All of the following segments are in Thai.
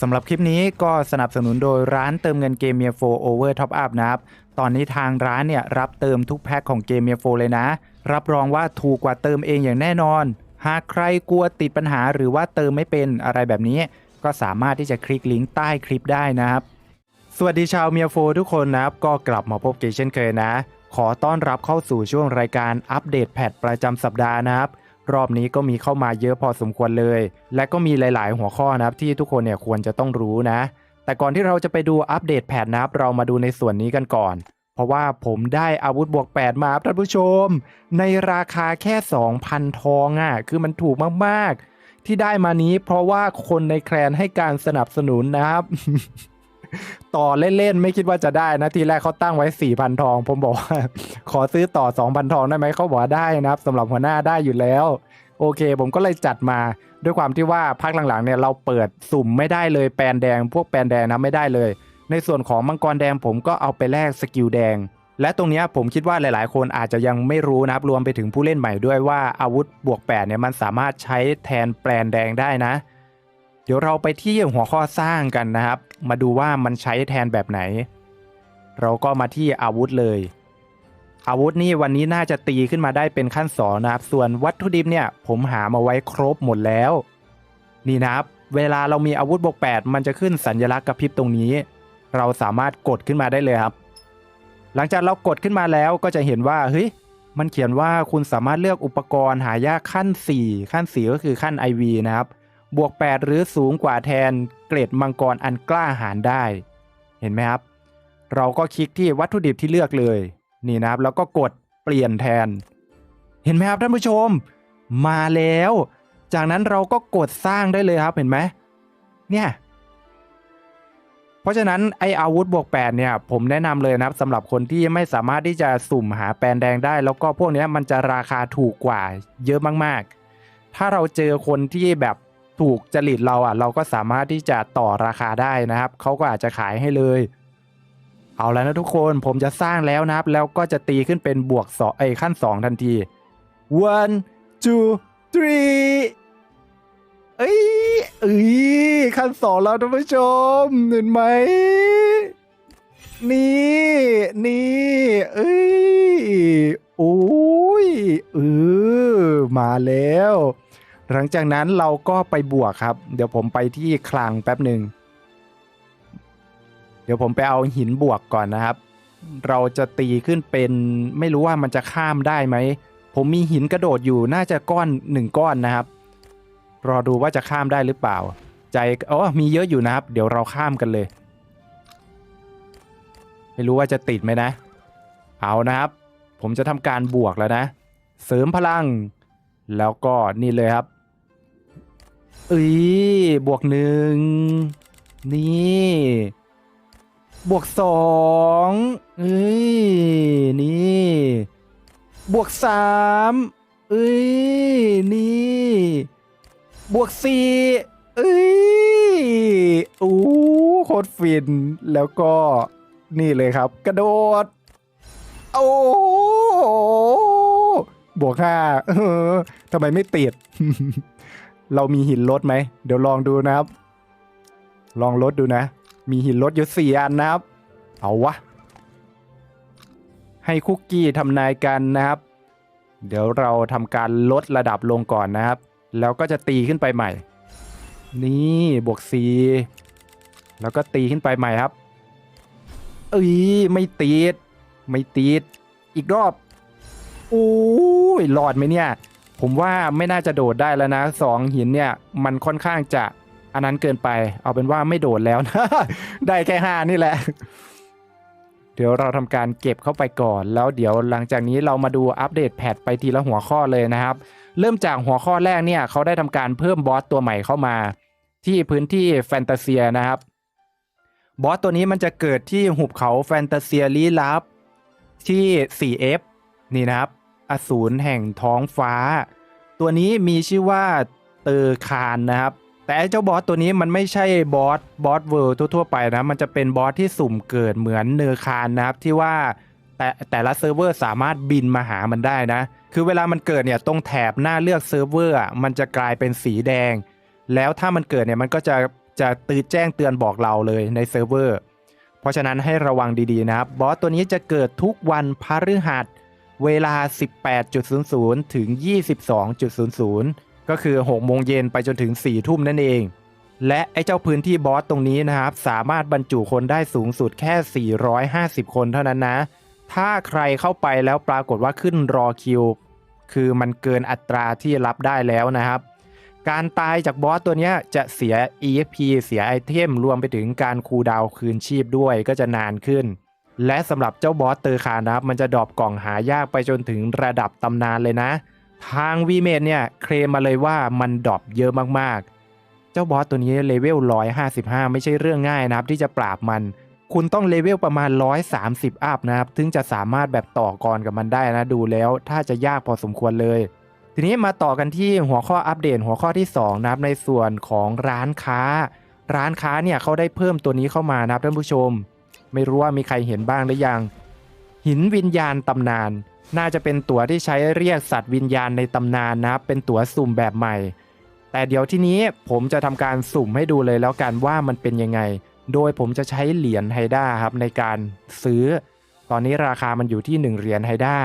สำหรับคลิปนี้ก็สนับสนุนโดยร้านเติมเงินเกมเมียโฟโอเวอร์ท็อปอัพนะครับ ตอนนี้ทางร้านเนี่ย รับเติมทุกแพ็คของเกมเมียโฟเลยนะ รับรองว่าถูกกว่าเติมเองอย่างแน่นอน หากใครกลัวติดปัญหาหรือว่าเติมไม่เป็นอะไรแบบนี้ ก็สามารถที่จะคลิกลิงก์ใต้คลิปได้นะครับ สวัสดีชาวเมียโฟทุกคนนะครับ ก็กลับมาพบกันเช่นเคยนะ ขอต้อนรับเข้าสู่ช่วงรายการอัปเดตแพทประจำสัปดาห์นะครับ รอบนี้ก็มีเข้ามาเยอะพอสมควรเลย และก็มีหลาย ๆ หัวข้อนะครับที่ทุกคนเนี่ยควรจะต้องรู้นะ แต่ก่อนที่เราจะไปดูอัปเดตแพทนะครับเรามาดูในส่วนนี้กันก่อน เพราะว่าผมได้อาวุธบวก 8 มาครับท่านผู้ชม ในราคาแค่ 2,000 ทองอะ่ะคือมันถูกมากๆ ที่ได้มานี้เพราะว่าคนในแคลนให้การสนับสนุนนะครับ ต่อเล่นๆไม่คิดว่าจะได้นะทีแรกเขาตั้งไว้4,000ทอง ผมบอกว่าขอซื้อต่อ2,000ทองได้ไหมเขาบอกว่าได้นะครับสำหรับหัวหน้าได้อยู่แล้ว โอเค ผมก็เลยจัดมาด้วยความที่ว่าพักหลังๆเนี่ยเราเปิดสุ่มไม่ได้เลยแปลนแดง พวกแปลนแดงนะไม่ได้เลย ในส่วนของมังกรแดงผมก็เอาไปแลกสกิลแดง และตรงนี้ผมคิดว่าหลายๆ คนอาจจะยังไม่รู้นะครับรวมไปถึงผู้เล่นใหม่ด้วยว่าอาวุธบวก8เนี่ยมันสามารถใช้แทนแปลนแดงได้นะ เดี๋ยวเราไปที่หัวข้อสร้างกันนะครับ มาดูว่ามันใช้แทนแบบไหน เราก็มาที่อาวุธเลย อาวุธนี่วันนี้น่าจะตีขึ้นมาได้เป็นขั้นสองนะครับ ส่วนวัตถุดิบเนี่ยผมหามาไว้ครบหมดแล้ว นี่นะครับ เวลาเรามีอาวุธบวก8มันจะขึ้นสัญลักษณ์กระพริบตรงนี้ เราสามารถกดขึ้นมาได้เลยครับ หลังจากเรากดขึ้นมาแล้วก็จะเห็นว่าเฮ้ยมันเขียนว่าคุณสามารถเลือกอุปกรณ์หายากขั้น 4 ขั้น 4 ก็คือขั้น IV นะครับ บวก 8 หรือสูงกว่าแทนเกรดมังกรอันกล้าหาญได้ เห็นไหมครับ เราก็คลิกที่วัตถุดิบที่เลือกเลย นี่นะครับ แล้วก็กดเปลี่ยนแทน เห็นไหมครับท่านผู้ชม มาแล้ว จากนั้นเราก็กดสร้างได้เลยครับเห็นไหมเนี่ยเพราะฉะนั้นไออาวุธบวก8เนี่ยผมแนะนำเลยนะครับสำหรับคนที่ไม่สามารถที่จะสุ่มหาแปลนแดงได้ แล้วก็พวกนี้มันจะราคาถูกกว่าเยอะมากๆ ถ้าเราเจอคนที่แบบ ถูกจริตเราอะ เราก็สามารถที่จะต่อราคาได้นะครับ เขาก็อาจจะขายให้เลย เอาแล้วนะทุกคนผมจะสร้างแล้วนะครับ แล้วก็จะตีขึ้นเป็นบวกสองไอ้ขั้น 2 ทันที one two three เอ้ยเอ้ยขั้นสองแล้วท่านผู้ชมเห็นไหมนี่นี่เอ้ยโอ้ยเออมาแล้ว หลังจากนั้นเราก็ไปบวกครับ เดี๋ยวผมไปที่คลังแป๊บหนึ่งเดี๋ยวผมไปเอาหินบวกก่อนนะครับ เราจะตีขึ้นเป็นไม่รู้ว่ามันจะข้ามได้ไหม ผมมีหินกระโดดอยู่น่าจะก้อนหนึ่งก้อนนะครับ รอดูว่าจะข้ามได้หรือเปล่า ใจอ๋อมีเยอะอยู่นะครับ เดี๋ยวเราข้ามกันเลย ไม่รู้ว่าจะติดไหมนะ เอานะครับ ผมจะทำการบวกแล้วนะ เสริมพลัง แล้วก็นี่เลยครับ เอ้ยบวกหนึ่งนี่ บวกสองเอ้ยนี่ บวกสามเอ้ยนี่ บวกสี่เอ้ยอู้โคตรฟินแล้วก็นี่เลยครับ กระโดด โอ้บวกห้าเออทำไมไม่ติด เรามีหินลดไหม เดี๋ยวลองดูนะครับ ลองลดดูนะ มีหินลดอยู่สี่อันนะครับ เอาวะ ให้คุกกี้ทำนายกันนะครับ เดี๋ยวเราทำการลดระดับลงก่อนนะครับ แล้วก็จะตีขึ้นไปใหม่ นี่บวกสีแล้วก็ตีขึ้นไปใหม่ครับ เอ้ยไม่ติดไม่ติดอีกรอบ โอ้ยรอดไหมเนี่ย ผมว่าไม่น่าจะโดดได้แล้วนะสองหินเนี่ยมันค่อนข้างจะอันนั้นเกินไป เอาเป็นว่าไม่โดดแล้วนะ ได้แค่ห้านี่แหละ เดี๋ยวเราทำการเก็บเข้าไปก่อน แล้วเดี๋ยวหลังจากนี้เรามาดูอัปเดตแพทไปทีละหัวข้อเลยนะครับ เริ่มจากหัวข้อแรกเนี่ยเขาได้ทำการเพิ่มบอสตัวใหม่เข้ามา ที่พื้นที่แฟนตาเซียนะครับ บอสตัวนี้มันจะเกิดที่หุบเขาแฟนตาเซียลี้ลับที่ 4F นี่นะครับ อสูรแห่งท้องฟ้า ตัวนี้มีชื่อว่าเตอร์คานนะครับ แต่เจ้าบอสตัวนี้มันไม่ใช่บอสบอสเวิลด์ทั่วๆไปนะ มันจะเป็นบอสที่สุ่มเกิดเหมือนเนอร์คานนะครับที่ว่าแต่แต่ละเซิร์ฟเวอร์สามารถบินมาหามันได้นะ คือเวลามันเกิดเนี่ยตรงแถบหน้าเลือกเซิร์ฟเวอร์มันจะกลายเป็นสีแดง แล้วถ้ามันเกิดเนี่ยมันก็จะจะตือแจ้งเตือนบอกเราเลยในเซิร์ฟเวอร์ เพราะฉะนั้นให้ระวังดีๆนะครับ บอสตัวนี้จะเกิดทุกวันพฤหัส เวลา 18.00 ถึง 22.00 ก็คือ 6 โมงเย็นไปจนถึง 4 ทุ่มนั่นเอง และไอ้เจ้าพื้นที่บอสตรงนี้นะครับ สามารถบรรจุคนได้สูงสุดแค่ 450 คนเท่านั้นนะ ถ้าใครเข้าไปแล้วปรากฏว่าขึ้นรอคิว คือมันเกินอัตราที่รับได้แล้วนะครับ การตายจากบอสตัวนี้จะเสีย EXP เสียไอเทมรวมไปถึงการคูดาวคืนชีพด้วยก็จะนานขึ้น และสำหรับเจ้าบอสเตอร์คานะครับ มันจะดรอปกล่องหายากไปจนถึงระดับตำนานเลยนะ ทางวีเมดเนี่ยเคลมมาเลยว่ามันดรอปเยอะมากๆ เจ้าบอสตัวนี้เลเวล 155 ไม่ใช่เรื่องง่ายนะครับ ที่จะปราบมัน คุณต้องเลเวลประมาณ 130 อัพนะครับ ถึงจะสามารถแบบต่อกรกับมันได้นะดูแล้ว ถ้าจะยากพอสมควรเลย ทีนี้มาต่อกันที่หัวข้ออัปเดตหัวข้อที่ 2 นะครับในส่วนของร้านค้า ร้านค้าเนี่ยเขาได้เพิ่มตัวนี้เข้ามานะครับท่านผู้ชม ไม่รู้ว่ามีใครเห็นบ้างหรือยัง หินวิญญาณตำนาน น่าจะเป็นตั๋วที่ใช้เรียกสัตว์วิญญาณในตำนานนะครับ เป็นตั๋วสุ่มแบบใหม่ แต่เดี๋ยวที่นี้ผมจะทำการสุ่มให้ดูเลยแล้วกันว่ามันเป็นยังไง โดยผมจะใช้เหรียญไฮด้าครับในการซื้อ ตอนนี้ราคามันอยู่ที่1เหรียญไฮด้า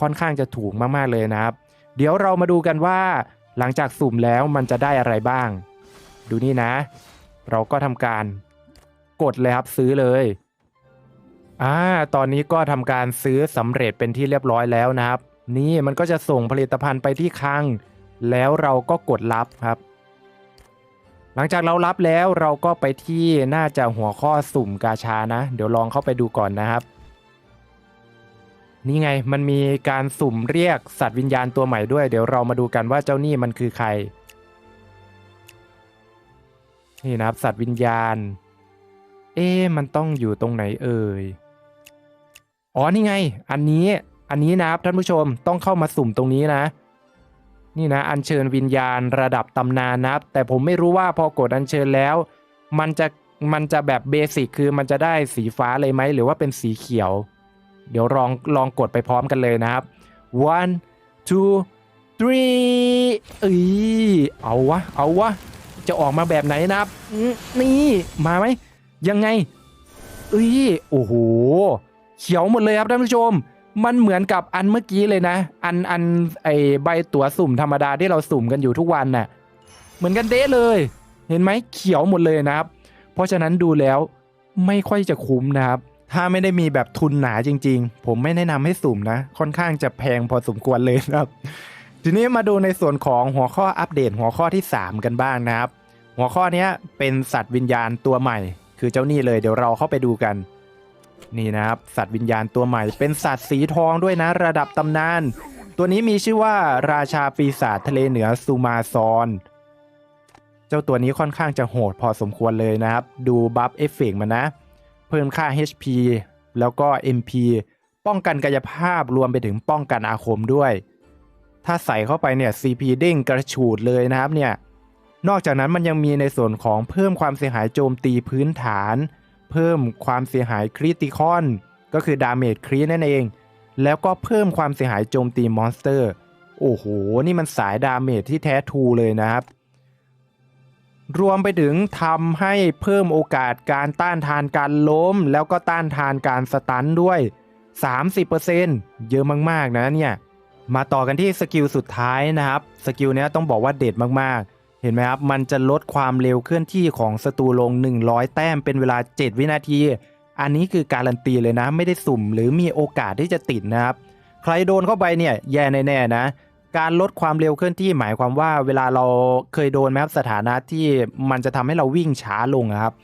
ค่อนข้างจะถูกมากๆเลยนะครับ เดี๋ยวเรามาดูกันว่า หลังจากสุ่มแล้วมันจะได้อะไรบ้าง ดูนี่นะ เราก็ทำการกดเลยครับซื้อเลย อ่าตอนนี้ก็ทำการซื้อสำเร็จเป็นที่เรียบร้อยแล้วนะครับ นี่มันก็จะส่งผลิตภัณฑ์ไปที่คลัง แล้วเราก็กดรับครับ หลังจากเรารับแล้วเราก็ไปที่น่าจะหัวข้อสุ่มกาชานะ เดี๋ยวลองเข้าไปดูก่อนนะครับ นี่ไงมันมีการสุ่มเรียกสัตว์วิญญาณตัวใหม่ด้วย เดี๋ยวเรามาดูกันว่าเจ้านี่มันคือใคร นี่นะครับสัตว์วิญญาณ เอ๊มันต้องอยู่ตรงไหนเอ่ย อ๋อนี่ไง อันนี้อันนี้นะครับท่านผู้ชมต้องเข้ามาสุ่มตรงนี้นะ นี่นะอัญเชิญวิญญาณระดับตำนานนะครับ แต่ผมไม่รู้ว่าพอกดอัญเชิญแล้ว มันจะมันจะแบบเบสิกคือมันจะได้สีฟ้าเลยไหมหรือว่าเป็นสีเขียว เดี๋ยวลองลองกดไปพร้อมกันเลยนะครับ one two three เอ้ยเอาวะเอาวะจะออกมาแบบไหนนะครับนี่มาไหมยังไงเอ้ยโอ้โห เขียวหมดเลยครับท่านผู้ชม มันเหมือนกับอันเมื่อกี้เลยนะ อันอันไอใบตั๋วสุ่มธรรมดาที่เราสุ่มกันอยู่ทุกวันน่ะ เหมือนกันเด้เลย เห็นไหมเขียวหมดเลยนะครับ เพราะฉะนั้นดูแล้วไม่ค่อยจะคุ้มนะครับ ถ้าไม่ได้มีแบบทุนหนาจริง ๆ ผมไม่แนะนำให้สุ่มนะ ค่อนข้างจะแพงพอสมควรเลยนะครับ ทีนี้มาดูในส่วนของหัวข้ออัปเดตหัวข้อที่ 3 กันบ้างนะครับ หัวข้อนี้เป็นสัตว์วิญญาณตัวใหม่ คือเจ้านี่เลยเดี๋ยวเราเข้าไปดูกัน นี่นะครับ สัตว์วิญญาณตัวใหม่เป็นสัตว์สีทองด้วยนะระดับตำนาน ตัวนี้มีชื่อว่าราชาปีศาจทะเลเหนือซูมาซอนเจ้าตัวนี้ค่อนข้างจะโหดพอสมควรเลยนะครับ ดูบัฟเอฟเฟกต์มันนะ เพิ่มค่า HP แล้วก็ MP ป้องกันกายภาพรวมไปถึงป้องกันอาคมด้วย ถ้าใส่เข้าไปเนี่ย CP เด้งกระฉูดเลยนะครับเนี่ยนอกจากนั้นมันยังมีในส่วนของเพิ่มความเสียหายโจมตีพื้นฐาน เพิ่มความเสียหายคริติคอน ก็คือดาเมจครีนั่นเอง แล้วก็เพิ่มความเสียหายโจมตีมอนสเตอร์ โอ้โห นี่มันสายดาเมจที่แท้ทูเลยนะครับ รวมไปถึงทำให้เพิ่มโอกาสการต้านทานการล้ม แล้วก็ต้านทานการสตันด้วย 30%เยอะมาก ๆ นะเนี่ย มาต่อกันที่สกิลสุดท้ายนะครับ สกิลนี้ต้องบอกว่าเด็ดมากๆ เห็นไหมครับ มันจะลดความเร็วเคลื่อนที่ของศัตรูลง 100 แต้มเป็นเวลา 7 วินาที อันนี้คือการันตีเลยนะ ไม่ได้สุ่มหรือมีโอกาสที่จะติดนะครับ ใครโดนเข้าไปเนี่ยแย่แน่ๆนะ การลดความเร็วเคลื่อนที่หมายความว่า เวลาเราเคยโดนไหมครับสถานะที่มันจะทำให้เราวิ่งช้าลงครับ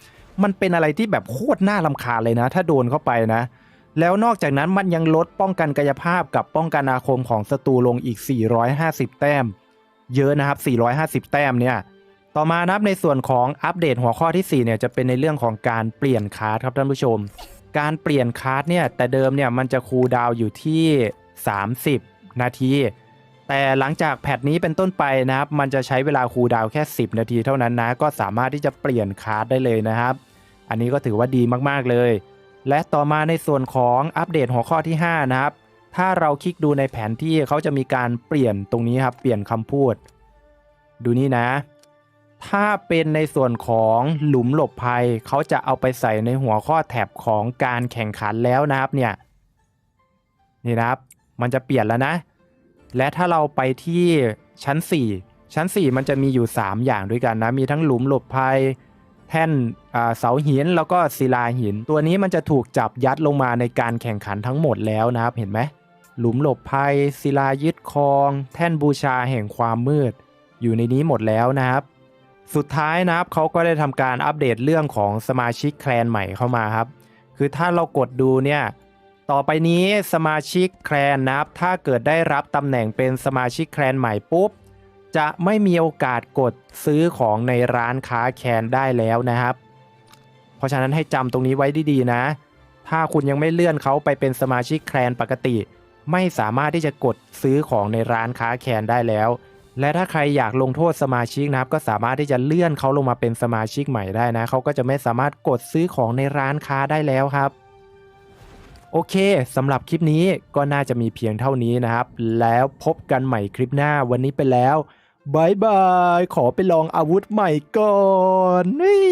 มันเป็นอะไรที่แบบโคตรน่าลำคาญเลยนะ ถ้าโดนเข้าไปนะ แล้วนอกจากนั้นมันยังลดป้องกันกายภาพกับป้องกันอาคมของศัตรูลงอีก 450 แต้ม เยอะนะครับ 450 แต้มเนี่ย ต่อมานับในส่วนของอัปเดตหัวข้อที่ 4 เนี่ยจะเป็นในเรื่องของการเปลี่ยนคาร์ดครับท่านผู้ชม การเปลี่ยนคาร์ดเนี่ยแต่เดิมเนี่ยมันจะคูลดาวอยู่ที่ 30 นาที แต่หลังจากแพทนี้เป็นต้นไปนะครับ มันจะใช้เวลาคูลดาวแค่ 10 นาทีเท่านั้นนะ ก็สามารถที่จะเปลี่ยนคาร์ดได้เลยนะครับ อันนี้ก็ถือว่าดีมากๆเลย และต่อมาในส่วนของอัปเดตหัวข้อที่ 5 นะครับ ถ้าเราคลิกดูในแผนที่เขาจะมีการเปลี่ยนตรงนี้ครับ เปลี่ยนคำพูด ดูนี่นะ ถ้าเป็นในส่วนของหลุมหลบภัยเขาจะเอาไปใส่ในหัวข้อแท็บของการแข่งขันแล้วนะครับเนี่ยนี่นะครับ มันจะเปลี่ยนแล้วนะ และถ้าเราไปที่ชั้น 4 ชั้น 4 มันจะมีอยู่ 3 อย่างด้วยกันนะ มีทั้งหลุมหลบภัยแท่นเสาหินแล้วก็ศิลาหิน ตัวนี้มันจะถูกจับยัดลงมาในการแข่งขันทั้งหมดแล้วนะครับเห็นไหม หลุมหลบภัย ศิลายึดครอง แท่นบูชาแห่งความมืด อยู่ในนี้หมดแล้วนะครับ สุดท้ายนะครับเขาก็ได้ทำการอัปเดตเรื่องของสมาชิกแคลนใหม่เข้ามาครับ คือถ้าเรากดดูเนี่ยต่อไปนี้สมาชิกแคลนนะครับถ้าเกิดได้รับตำแหน่งเป็นสมาชิกแคลนใหม่ปุ๊บ จะไม่มีโอกาสกดซื้อของในร้านค้าแคลนได้แล้วนะครับ เพราะฉะนั้นให้จำตรงนี้ไว้ดีๆนะ ถ้าคุณยังไม่เลื่อนเขาไปเป็นสมาชิกแคลนปกติ ไม่สามารถที่จะกดซื้อของในร้านค้าแคนได้แล้ว และถ้าใครอยากลงโทษสมาชิกนะครับ ก็สามารถที่จะเลื่อนเขาลงมาเป็นสมาชิกใหม่ได้นะเขาก็จะไม่สามารถกดซื้อของในร้านค้าได้แล้วครับ โอเคสำหรับคลิปนี้ก็น่าจะมีเพียงเท่านี้นะครับ แล้วพบกันใหม่คลิปหน้าวันนี้ไปแล้วบายบาย ขอไปลองอาวุธใหม่ก่อนนี่